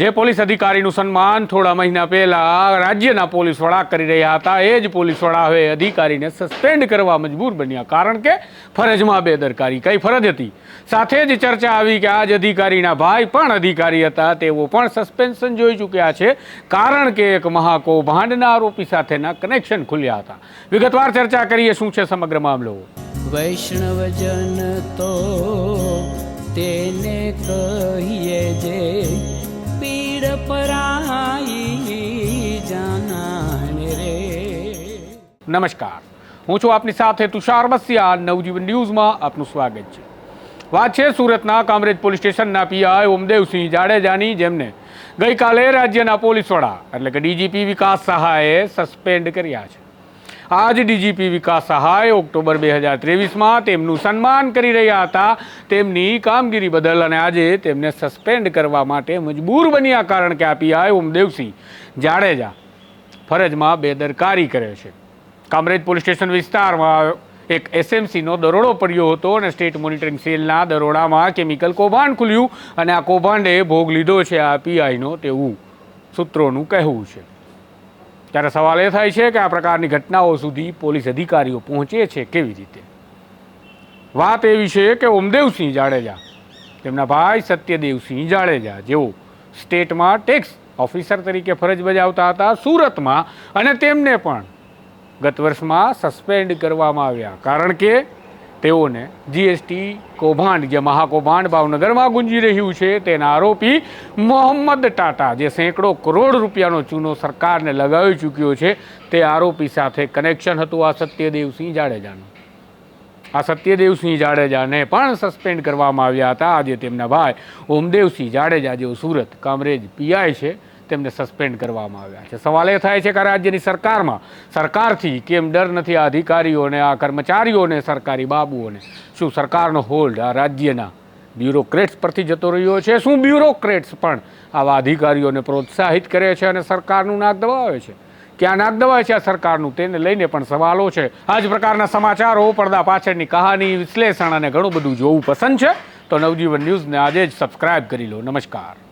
જે પોલીસ અધિકારીનું સન્માન થોડા મહિના પહેલા રાજ્યના પોલીસ વડા કરી રહ્યા હતા, એ જ પોલીસ વડા હવે અધિકારીને સસ્પેન્ડ કરવા મજબૂર બન્યા. કારણ કે ફરજમાં બેદરકારી કઈ ફરજ હતી? સાથે જ ચર્ચા આવી કે આ જ અધિકારીના ભાઈ પણ અધિકારી હતા, તેઓ પણ સસ્પેન્શન જોઈ ચૂક્યા છે, કારણ કે એક મહાકૌભાંડના આરોપી સાથેના કનેક્શન ખુલ્યા હતા. વિગતવાર ચર્ચા કરીએ શું છે સમગ્ર મામલો? વૈષ્ણવજન તો તેને કહીએ જે પીડ પરાઈ જાનાને રે નમસ્કાર હું છું આપની સાથે તુષાર બસિયા નવજીવન ન્યૂઝમાં આપનું સ્વાગત છે. વાત છે સુરતના કામરેજ પોલીસ સ્ટેશનના પીઆઈ ઓમદેવસિંહ જાડેજાની જેમને ગઈકાલે રાજ્યના પોલીસ વડા, એટલે કે ડીજીપી વિકાસ સહાયે સસ્પેન્ડ કર્યા છે. આજ ડીજીપી વિકાસ સહાય ઓક્ટોબર બે હજાર ત્રેવીસમાં તેમનું સન્માન કરી રહ્યા હતા. તેમની કામગીરી બદલ અને આજે તેમને સસ્પેન્ડ કરવા માટે મજબૂર બન્યા કારણ કે આ પીઆઈ ઓમદેવસિંહ જાડેજા ફરજમાં બેદરકારી કરે છે. કામરેજ પોલીસ સ્ટેશન વિસ્તારમાં એક એસએમસીનો દરોડો પડ્યો હતો અને સ્ટેટ મોનિટરિંગ સેલના દરોડામાં કેમિકલ કૌભાંડ ખુલ્યું અને આ કૌભાંડે ભોગ લીધો છે આ પીઆઈનો તેવું સૂત્રોનું કહેવું છે. ત્યારે સવાલ એ થાય છે કે આ પ્રકારની ઘટનાઓ સુધી પોલીસ અધિકારીઓ પહોંચે છે કેવી રીતે? વાત એવી છે કે ઓમદેવસિંહ જાડેજા, તેમના ભાઈ સત્યદેવસિંહ જાડેજા જેઓ સ્ટેટમાં ટેક્સ ઓફિસર તરીકે ફરજ બજાવતા હતા સુરતમાં અને તેમને પણ ગત વર્ષમાં સસ્પેન્ડ કરવામાં આવ્યા. કારણ કે તેઓને જીએસટી કૌભાંડ જે મહાકૌભાંડ ભાવનગરમાં ગુંજી રહ્યું છે, તેના આરોપી મોહમ્મદ ટાટા, જે સેંકડો કરોડ રૂપિયાનો ચૂનો સરકારને લગાવી ચૂક્યો છે, તે આરોપી સાથે કનેક્શન હતું આ સત્યદેવસિંહ જાડેજાનું. આ સત્યદેવસિંહ જાડેજાને પણ સસ્પેન્ડ કરવામાં આવ્યા હતા. આજે તેમના ભાઈ ઓમદેવસિંહ જાડેજા જેઓ સુરત, કામરેજ પીઆઈ છે તેમને સસ્પેન્ડ કરવામાં આવ્યા છે. સવાલ એ થાય છે કે રાજ્યની સરકારમાં, સરકારથી કેમ ડર નથી આ અધિકારીઓને, આ કર્મચારીઓને, સરકારી બાબુઓને? શું સરકારનો હોલ્ડ આ રાજ્યના બ્યુરોક્રેટ્સ પરથી જતો રહ્યો છે? શું બ્યુરોક્રેટ્સ પણ આવા અધિકારીઓને પ્રોત્સાહિત કરે છે અને સરકારનું નાક દબાવે છે? ક્યાં નાક દબાવે છે આ સરકારનું? તેને લઈને પણ સવાલો છે. આ જ પ્રકારના સમાચારો, પડદા પાછળની કહાની, વિશ્લેષણ અને ઘણું બધું જોવું પસંદ છે. તો નવજીવન ન્યૂઝને આજે જ સબસ્ક્રાઇબ કરી લો. નમસ્કાર.